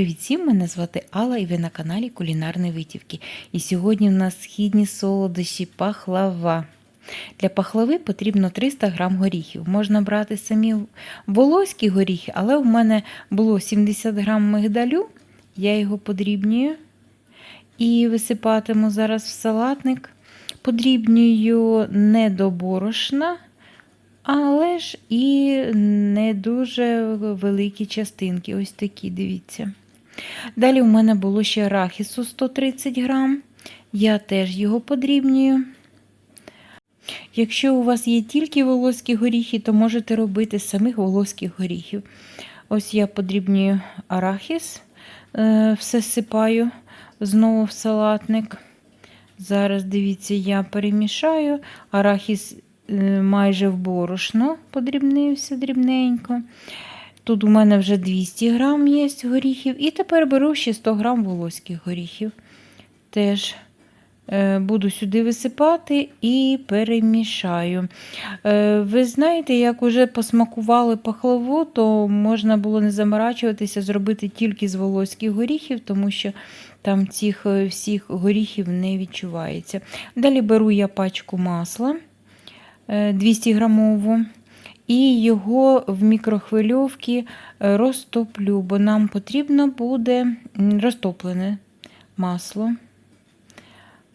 Привіт всім! Мене звати Алла і ви на каналі Кулінарні Витівки. І сьогодні в нас східні солодощі пахлава. Для пахлави потрібно 300 г горіхів. Можна брати самі волоські горіхи, але в мене було 70 г мигдалю. Я його подрібнюю і висипатиму зараз в салатник. Подрібнюю не до борошна, але ж і не дуже великі частинки. Ось такі, дивіться. Далі у мене було ще арахісу 130 грам. Я теж його подрібнюю. Якщо у вас є тільки волоські горіхи, то можете робити з самих волоських горіхів. Ось я подрібнюю арахіс, е, все сипаю знову в салатник. Зараз, дивіться, я перемішаю. Арахіс е, майже в борошно подрібнився дрібненько. Тут у мене вже 200 грам є горіхів. І тепер беру ще 100 грам волоських горіхів. Теж е, буду сюди висипати і перемішаю. Е, ви знаєте, як вже посмакували пахлаву, то можна було не заморачуватися, зробити тільки з волоських горіхів, тому що там цих е, всіх горіхів не відчувається. Далі беру я пачку масла 200 грамову. І його в мікрохвильовці розтоплю, бо нам потрібно буде розтоплене масло.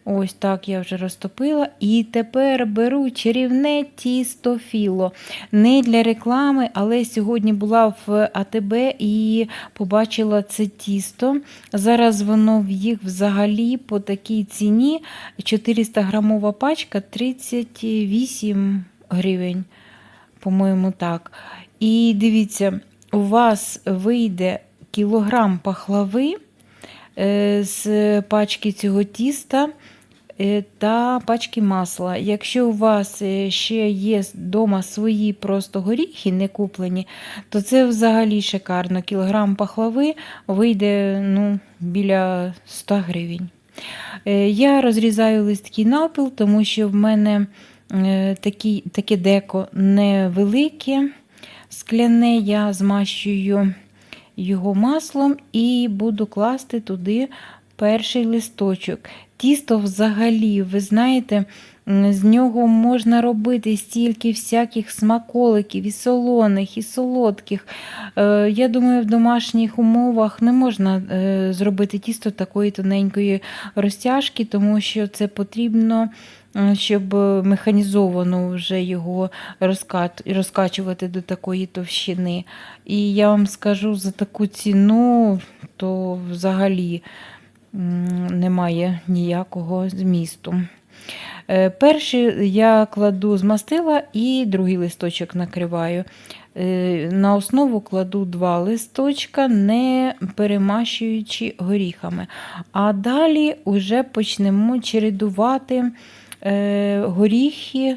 Ось так я вже розтопила. І тепер беру чарівне тісто філо. Не для реклами, але сьогодні була в АТБ і побачила це тісто. Зараз воно в їх взагалі по такій ціні 400 грамова пачка 38 гривень. По-моєму, так. І дивіться, у вас вийде кілограм пахлави е, з пачки цього тіста е, та пачки масла. Якщо у вас е, ще є вдома свої просто горіхи, не куплені, то це взагалі шикарно. Кілограм пахлави вийде ну, біля 100 гривень. Я розрізаю листки навпіл, тому що в мене такі, таке деко невелике, скляне, я змащую його маслом і буду класти туди перший листочок. Тісто взагалі, ви знаєте, з нього можна робити стільки всяких смаколиків, і солоних, і солодких. Я думаю, в домашніх умовах не можна зробити тісто такої тоненької розтяжки, тому що це потрібно щоб механізовано вже його розкачувати до такої товщини. І я вам скажу, за таку ціну, то взагалі немає ніякого змісту. Е, перший я кладу змастила і другий листочок накриваю. Е, на основу кладу два листочка, не перемащуючи горіхами. А далі вже почнемо чередувати Е, горіхи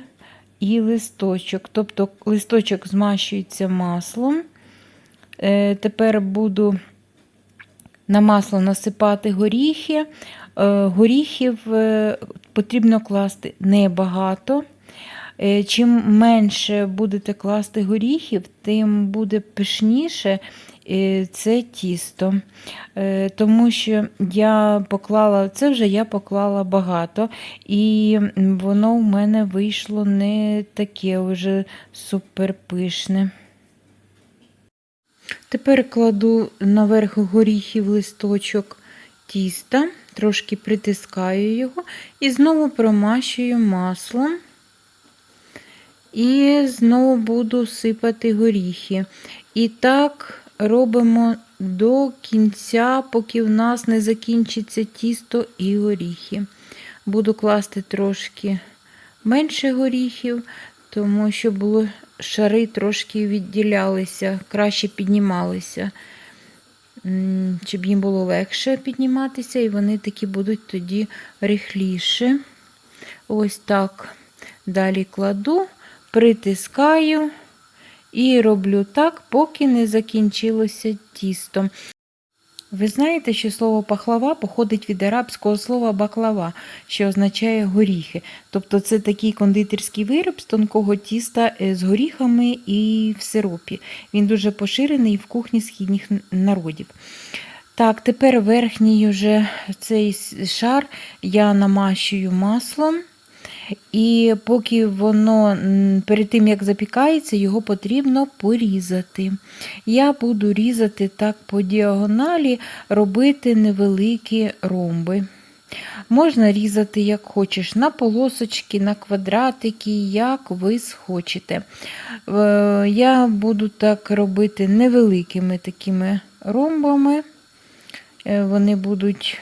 і листочок. Тобто листочок змащується маслом. Е, тепер буду на масло насипати горіхи. Е, горіхів потрібно класти небагато. Чим менше будете класти горіхів, тим буде пишніше Е, це тісто, е, тому що я поклала, це вже я поклала багато, і воно в мене вийшло не таке вже суперпишне. Тепер кладу наверх горіхів листочок тіста, трошки притискаю його і знову промащую маслом. І знову буду сипати горіхи. І так робимо до кінця, поки в нас не закінчиться тісто і горіхи. Буду класти трошки менше горіхів, тому що було шари трошки відділялися, краще піднімалися, щоб їм було легше підніматися, і вони такі будуть тоді рихліші. Ось так. Далі кладу, притискаю. І роблю так, поки не закінчилося тісто. Ви знаєте, що слово пахлава походить від арабського слова баклава, що означає горіхи. Тобто це такий кондитерський вироб з тонкого тіста е, з горіхами і в сиропі. Він дуже поширений в кухні східних народів. Так, тепер верхній вже цей шар я намащую маслом. І поки воно перед тим як запікається, його потрібно порізати. Я буду різати так по діагоналі, робити невеликі ромби. Можна різати як хочеш, на полосочки, на квадратики, як ви схочете. Е, Я буду так робити невеликими такими ромбами. Е, Вони будуть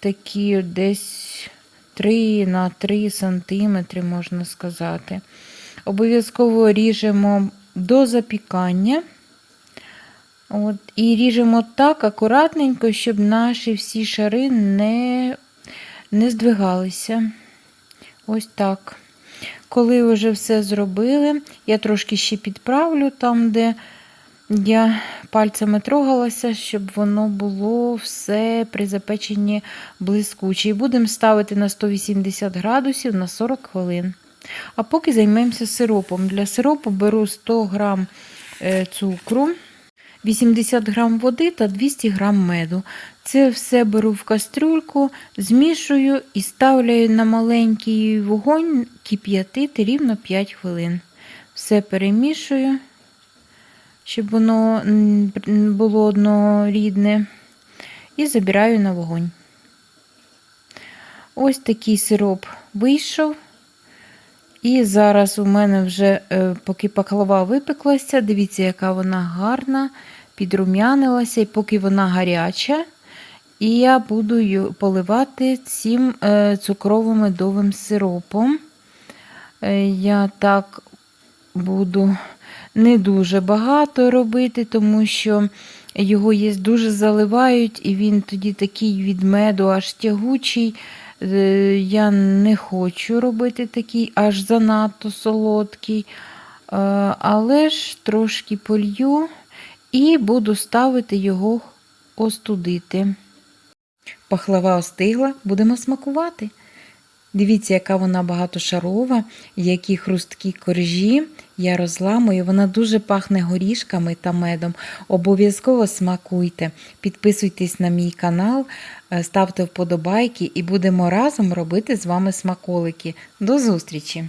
такі десь 3 на 3 сантиметри, можна сказати. Обов'язково ріжемо до запікання. От, і ріжемо так акуратненько, щоб наші всі шари не, не здвигалися. Ось так. Коли вже все зробили, я трошки ще підправлю там, де я пальцями трогалася, щоб воно було все при запеченні блискуче. І будемо ставити на 180 градусів на 40 хвилин. А поки займемося сиропом. Для сиропу беру 100 грам е, цукру, 80 грам води та 200 грам меду. Це все беру в кастрюльку, змішую і ставлю на маленький вогонь кип'ятити рівно 5 хвилин. Все перемішую, щоб воно було однорідне. І забираю на вогонь. Ось такий сироп вийшов. І зараз у мене вже, е, поки паклава випеклася, дивіться, яка вона гарна, підрум'янилася, і поки вона гаряча, і я буду ю- поливати цим е, цукровим медовим сиропом. Е, Я так буду не дуже багато робити, тому що його є дуже заливають, і він тоді такий від меду аж тягучий. Е, Я не хочу робити такий аж занадто солодкий, Е, але ж трошки полью і буду ставити його остудити. Пахлава остигла, будемо смакувати. Дивіться, яка вона багатошарова, які хрусткі коржі. Я розламую, вона дуже пахне горішками та медом. Обов'язково смакуйте. Підписуйтесь на мій канал, е, ставте вподобайки і будемо разом робити з вами смаколики. До зустрічі!